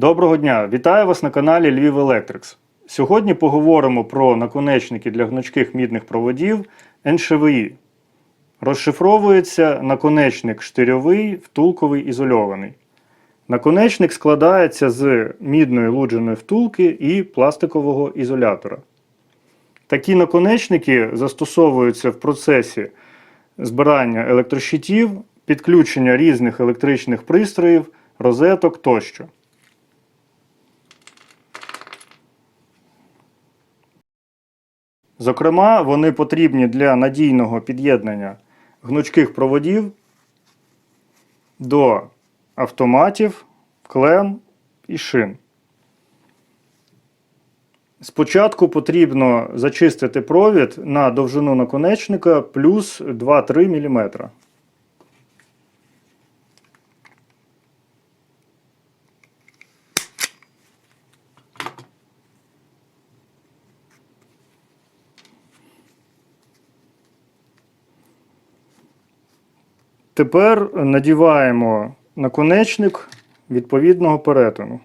Доброго дня! Вітаю вас на каналі Львів Electrics. Сьогодні поговоримо про наконечники для гнучких мідних проводів НШВІ. Розшифровується наконечник штирьовий, втулковий ізольований. Наконечник складається з мідної лудженої втулки і пластикового ізолятора. Такі наконечники застосовуються в процесі збирання електрощитів, підключення різних електричних пристроїв, розеток тощо. Зокрема, вони потрібні для надійного під'єднання гнучких проводів до автоматів, клем і шин. Спочатку потрібно зачистити провід на довжину наконечника плюс 2-3 мм. Тепер надіваємо наконечник відповідного перетину.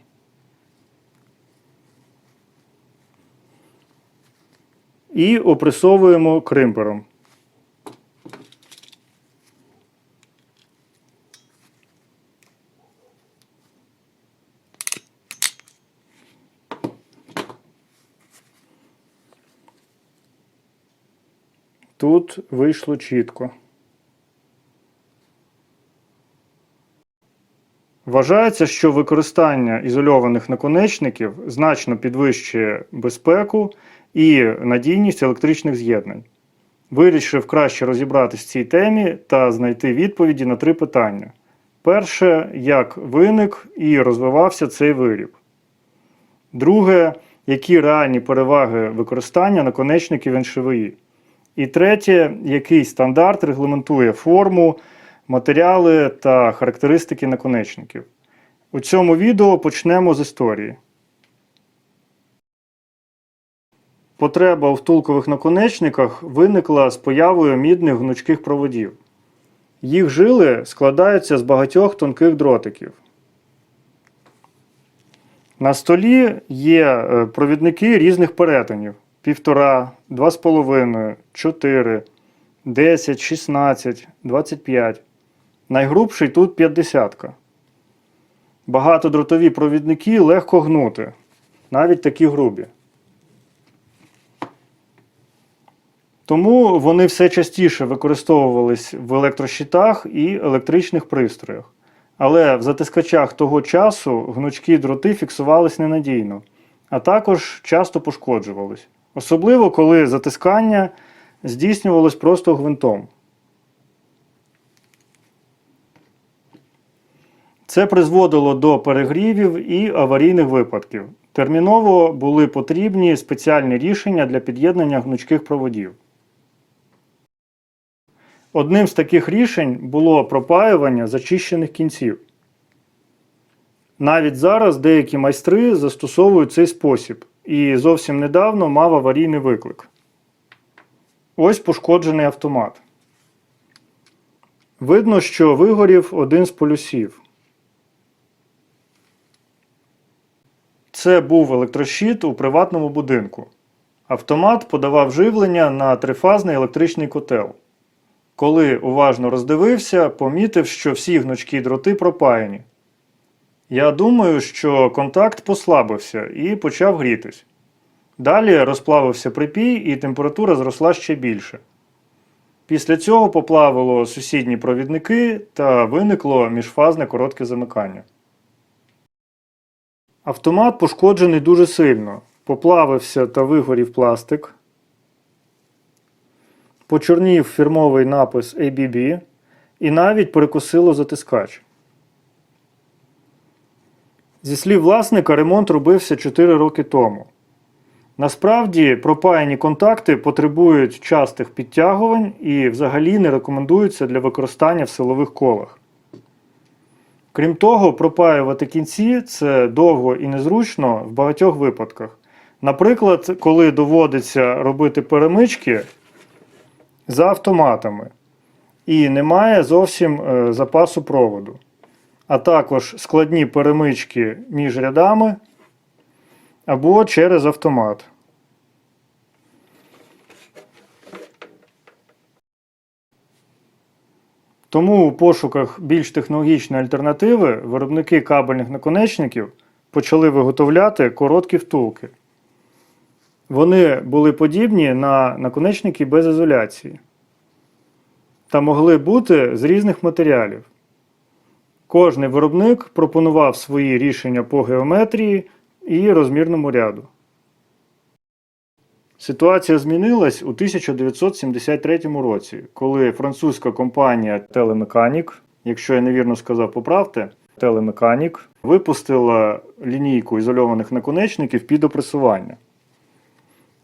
І опресовуємо кримпером. Тут вийшло чітко. Вважається, що використання ізольованих наконечників значно підвищує безпеку і надійність електричних з'єднань. Вирішив краще розібратися в цій темі та знайти відповіді на три питання. Перше, як виник і розвивався цей виріб. Друге, які реальні переваги використання наконечників НШВІ. І третє, який стандарт регламентує форму, матеріали та характеристики наконечників. У цьому відео почнемо з історії. Потреба у втулкових наконечниках виникла з появою мідних гнучких проводів. Їх жили складаються з багатьох тонких дротиків. На столі є е, провідники різних перетинів: 1,5, 2,5, 4, 10, 16, 25. Найгрубший тут 50. Багатодротові провідники легко гнути, навіть такі грубі. Тому вони все частіше використовувались в електрощитах і електричних пристроях. Але в затискачах того часу гнучкі дроти фіксувались ненадійно, а також часто пошкоджувались. Особливо коли затискання здійснювалось просто гвинтом. Це призводило до перегрівів і аварійних випадків. Терміново були потрібні спеціальні рішення для під'єднання гнучких проводів. Одним з таких рішень було пропаювання зачищених кінців. Навіть зараз деякі майстри застосовують цей спосіб і зовсім недавно мав аварійний виклик. Ось пошкоджений автомат. Видно, що вигорів один з полюсів. Це був електрощит у приватному будинку. Автомат подавав живлення на трифазний електричний котел. Коли уважно роздивився, помітив, що всі гнучкі дроти пропаяні. Я думаю, що контакт послабився і почав грітись. Далі розплавився припій і температура зросла ще більше. Після цього поплавило сусідні провідники та виникло міжфазне коротке замикання. Автомат пошкоджений дуже сильно. Поплавився та вигорів пластик. Почорнів фірмовий напис ABB і навіть перекосило затискач. Зі слів власника, ремонт робився 4 роки тому. Насправді, пропаяні контакти потребують частих підтягувань і взагалі не рекомендуються для використання в силових колах. Крім того, пропаювати кінці це довго і незручно в багатьох випадках. Наприклад, коли доводиться робити перемички за автоматами і немає зовсім е, запасу проводу. а також складні перемички між рядами або через автомат. Тому у пошуках більш технологічної альтернативи виробники кабельних наконечників почали виготовляти короткі втулки. Вони були подібні на наконечники без ізоляції та могли бути з різних матеріалів. Кожний виробник пропонував свої рішення по геометрії і розмірному ряду. Ситуація змінилась у 1973 році, коли французька компанія Telemechanic, якщо я невірно сказав, поправте, Telemechanic випустила лінійку ізольованих наконечників під опресування.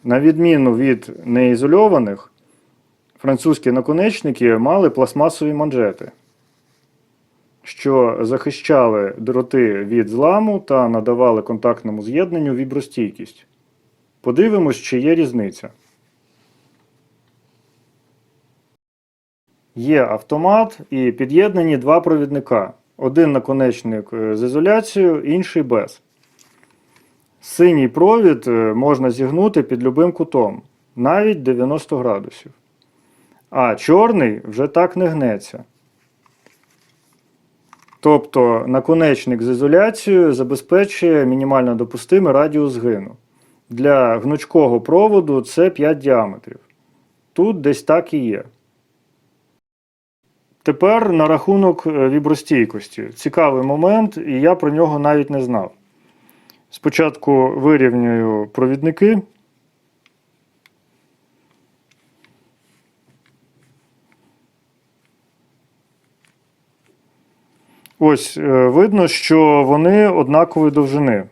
На відміну від неізольованих, французькі наконечники мали пластмасові манжети, що захищали дроти від зламу та надавали контактному з'єднанню вібростійкість. Подивимось, чи є різниця. Є автомат і під'єднані два провідника. Один наконечник е, з ізоляцією, інший без. Синій провід е, можна зігнути під любим кутом, навіть 90 градусів. А чорний вже так не гнеться. Тобто наконечник з ізоляцією забезпечує мінімально допустимий радіус згину. Для гнучкого проводу це 5 діаметрів. Тут десь так і є. Тепер на рахунок е, вібростійкості. Цікавий момент, і я про нього навіть не знав. Спочатку вирівнюю провідники. Ось е, видно, що вони однакової довжини.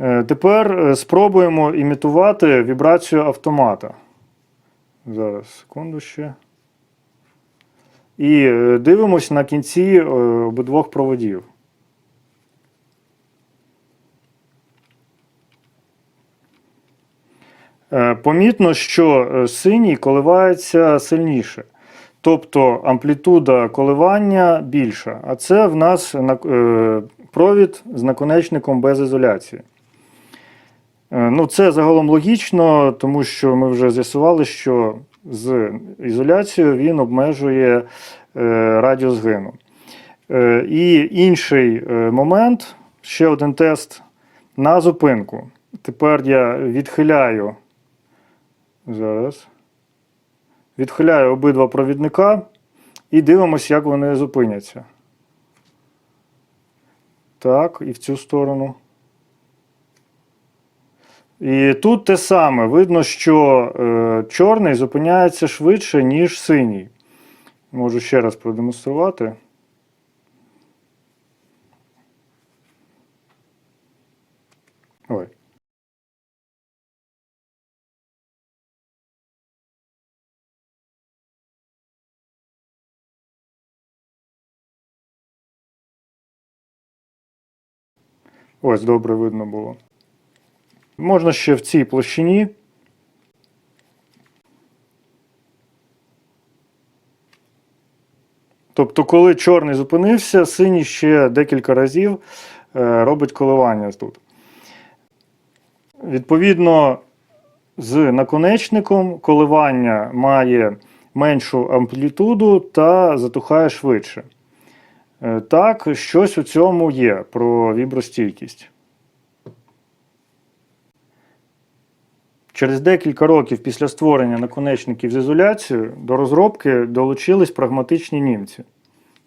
Е, Тепер е, спробуємо імітувати вібрацію автомата. Зараз, секунду ще. І е, дивимось на кінці обидвох проводів. Помітно, що синій коливається сильніше. Тобто амплітуда коливання більша. А це в нас провід з наконечником без ізоляції. Е, Ну, це загалом логічно, тому що ми вже з'ясували, що з ізоляцією він обмежує е, радіус згину. Е, І інший момент, ще один тест на зупинку. Тепер я відхиляю. Зараз. Відхиляю обидва провідника і дивимося, як вони зупиняться. Так, і в цю сторону. І тут те саме. Видно, що е, чорний зупиняється швидше, ніж синій. Можу ще раз продемонструвати. Ой. Ось добре видно було. Можна ще в цій площині. Тобто, коли чорний зупинився, синій ще декілька разів е, робить коливання тут. Відповідно, з наконечником коливання має меншу амплітуду та затухає швидше. Е, Так, щось у цьому є про вібростійкість. Через декілька років після створення наконечників з ізоляцією до розробки долучились прагматичні німці.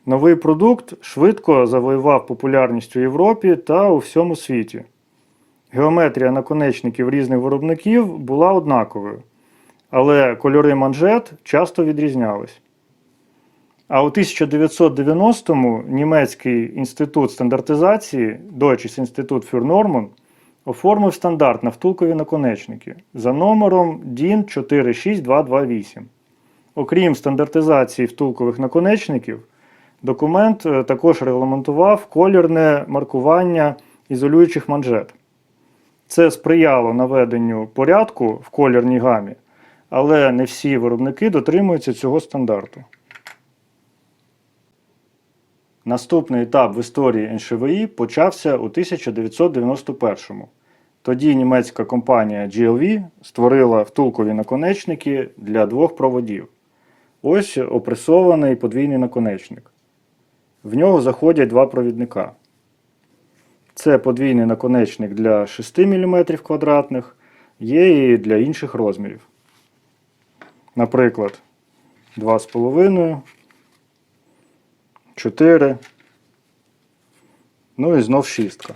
Новий продукт швидко завоював популярність у Європі та у всьому світі. Геометрія наконечників різних виробників була однаковою, але кольори манжет часто відрізнялись. А у 1990-му Німецький інститут стандартизації Deutsches Institut für Normen оформив стандарт на втулкові наконечники за номером DIN 46228. Окрім стандартизації втулкових наконечників, документ е, також регламентував колірне маркування ізолюючих манжет. Це сприяло наведенню порядку в колірній гамі, але не всі виробники дотримуються цього стандарту. Наступний етап в історії НШВІ почався у 1991-му. Тоді німецька компанія GLV створила втулкові наконечники для двох проводів. Ось опресований подвійний наконечник. В нього заходять два провідника. Це подвійний наконечник для 6 мм квадратних, є і для інших розмірів. Наприклад, 2,5, 4, ну і знов шістка.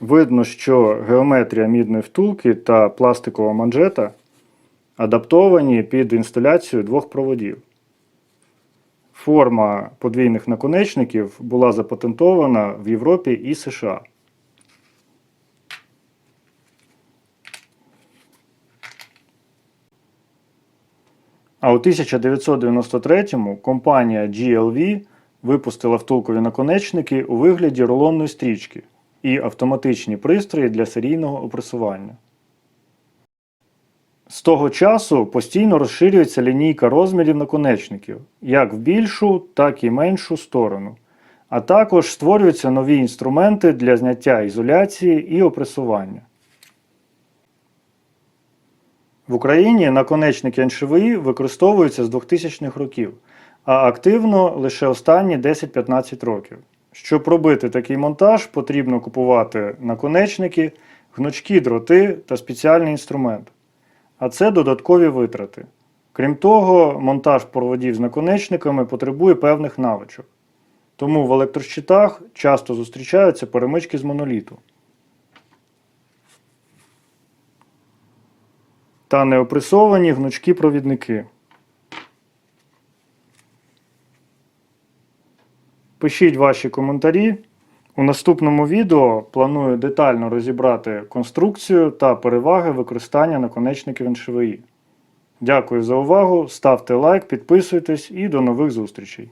Видно, що геометрія мідної втулки та пластикова манжета адаптовані під інсталяцію двох проводів. Форма подвійних наконечників була запатентована в Європі і США. А у 1993-му компанія GLV випустила втулкові наконечники у вигляді рулонної стрічки і автоматичні пристрої для серійного опресування. З того часу постійно розширюється лінійка розмірів наконечників як в більшу, так і меншу сторону. А також створюються нові інструменти для зняття ізоляції і опресування. В Україні наконечники НШВІ використовуються з 2000-х років, а активно лише останні 10-15 років. Щоб робити такий монтаж, потрібно купувати наконечники, гнучкі дроти та спеціальний інструмент. А це додаткові витрати. Крім того, монтаж проводів з наконечниками потребує певних навичок. Тому в електрощитах часто зустрічаються перемички з моноліту. Та неопресовані гнучкі провідники. Пишіть ваші коментарі. У наступному відео планую детально розібрати конструкцію та переваги використання наконечників НШВІ. Дякую за увагу, ставте лайк, підписуйтесь і до нових зустрічей!